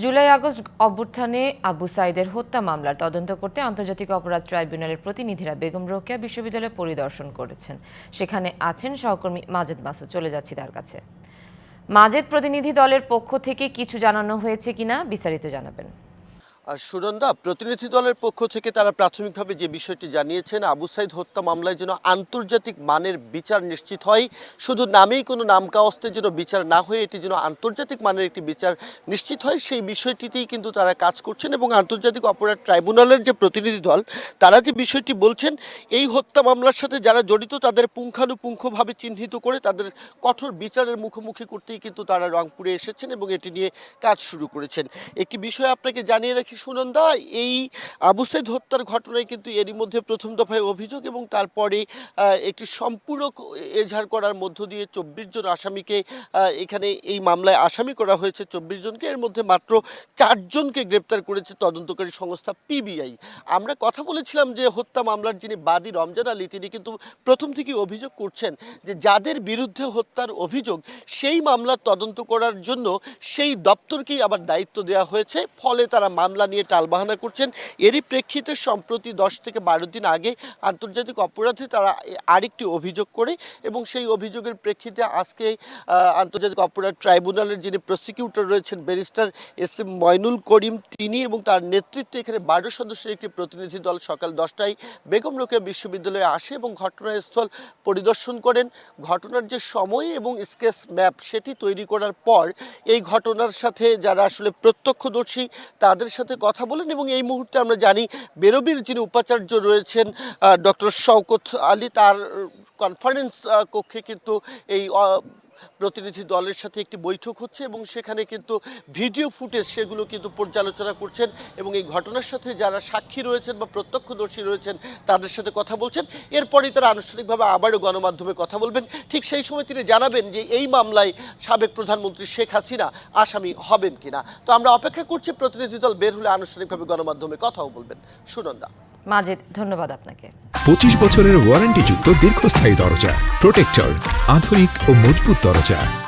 July August অভ্যুত্থানে আবু সাইদের হত্যা মামলার তদন্ত করতে আন্তর্জাতিক অপরাধ ট্রাইব্যুনালের প্রতিনিধিরা বেগম রোকেয়া বিশ্ববিদ্যালয় পরিদর্শন করেছেন। সেখানে আছেন সহকর্মী মাজেদ মাসুদ। চলে যাচ্ছি তার কাছে। মাজেদ, প্রতিনিধি দলের পক্ষ থেকে কিছু জানানো হয়েছে কিনা বিস্তারিত জানাবেন। আর সুনন্দা, প্রতিনিধি দলের পক্ষ থেকে তারা প্রাথমিকভাবে যে বিষয়টি জানিয়েছেন, আবু সাইদ হত্যা মামলায় যেন আন্তর্জাতিক মানের বিচার নিশ্চিত হয়, শুধু নামেই কোনো নাম কাওয়াস্তে যেন বিচার না হয়ে এটি যেন আন্তর্জাতিক মানের একটি বিচার নিশ্চিত হয়, সেই বিষয়টিতেই কিন্তু তারা কাজ করছেন এবং আন্তর্জাতিক অপরাধ ট্রাইব্যুনালের যে প্রতিনিধি দল, তারা যে বিষয়টি বলছেন, এই হত্যা মামলার সাথে যারা জড়িত তাদের পুঙ্খানুপুঙ্খভাবে চিহ্নিত করে তাদের কঠোর বিচারের মুখোমুখি করতেই কিন্তু তারা রংপুরে এসেছেন এবং এটি নিয়ে কাজ শুরু করেছেন। একটি বিষয় আপনাকে জানিয়ে রাখি সুনন্দা, এই আবু সাইদ হত্যার ঘটনায় কিন্তু এরই মধ্যে প্রথম দফায় অভিযোগ এবং তারপরে একটি সম্পূরক এজাহার করার মধ্য দিয়ে চব্বিশ জন আসামিকে এখানে এই মামলায় আসামি করা হয়েছে। চব্বিশ জনকে এর মধ্যে মাত্র চারজনকে গ্রেপ্তার করেছে তদন্তকারী সংস্থা পিবিআই। আমরা কথা বলেছিলাম যে হত্যা মামলার যিনি বাদী রমজান আলী, তিনি কিন্তু প্রথম থেকে অভিযোগ করছেন যে যাদের বিরুদ্ধে হত্যার অভিযোগ, সেই মামলার তদন্ত করার জন্য সেই দপ্তরকেই আবার দায়িত্ব দেওয়া হয়েছে। ফলে তারা মামলা নিয়ে টালবাহানা করছেন। এরই প্রেক্ষিতে সম্প্রতি দশ থেকে বারো দিন আগে আন্তর্জাতিক অপরাধে তারা আরেকটি অভিযোগ করে এবং সেই অভিযোগের প্রেক্ষিতে আজকে আন্তর্জাতিক অপরাধ ট্রাইব্যুনালের যিনি প্রসিকিউটর রয়েছেন barrister S M Moynul Karim, তিনি এবং তার নেতৃত্বে এখানে বারো সদস্যের একটি প্রতিনিধি দল সকাল দশটায় বেগম রোকেয়া বিশ্ববিদ্যালয়ে আসে এবং ঘটনাস্থল পরিদর্শন করেন। ঘটনার যে সময় এবং স্কেচ ম্যাপ সেটি তৈরি করার পর এই ঘটনার সাথে যারা আসলে প্রত্যক্ষদর্শী, তাদের সাথে কথা বলেন এবং এই মুহূর্তে আমরা জানি বেরোবির যিনি উপাচার্য রয়েছেন ডক্টর শওকত আলী, তার কনফারেন্স কক্ষে কিন্তু এই প্রতিনিধি দলের সাথে একটি বৈঠক হচ্ছে এবং সেখানে কিন্তু ভিডিও ফুটেজ সেগুলো কিন্তু পর্যালোচনা করছেন এবং এই ঘটনার সাথে যারা সাক্ষী রয়েছেন বা প্রত্যক্ষদর্শী রয়েছেন তাদের সাথে কথা বলছেন। এরপরেই তারা আনুষ্ঠানিকভাবে আবারও গণমাধ্যমে কথা বলবেন। ঠিক সেই সময় তিনি জানাবেন যে এই মামলায় সাবেক প্রধানমন্ত্রী শেখ হাসিনা আসামি হবেন কিনা। তো আমরা অপেক্ষা করছি, প্রতিনিধি দল বের হলে আনুষ্ঠানিকভাবে গণমাধ্যমে কথাও বলবেন। সুনন্দা। মাজেদ, ধন্যবাদ আপনাকে। পঁচিশ বছরের ওয়ারেন্টি যুক্ত দীর্ঘস্থায়ী দরজা প্রোটেক্টর আধুনিক ও মজবুত দরজা।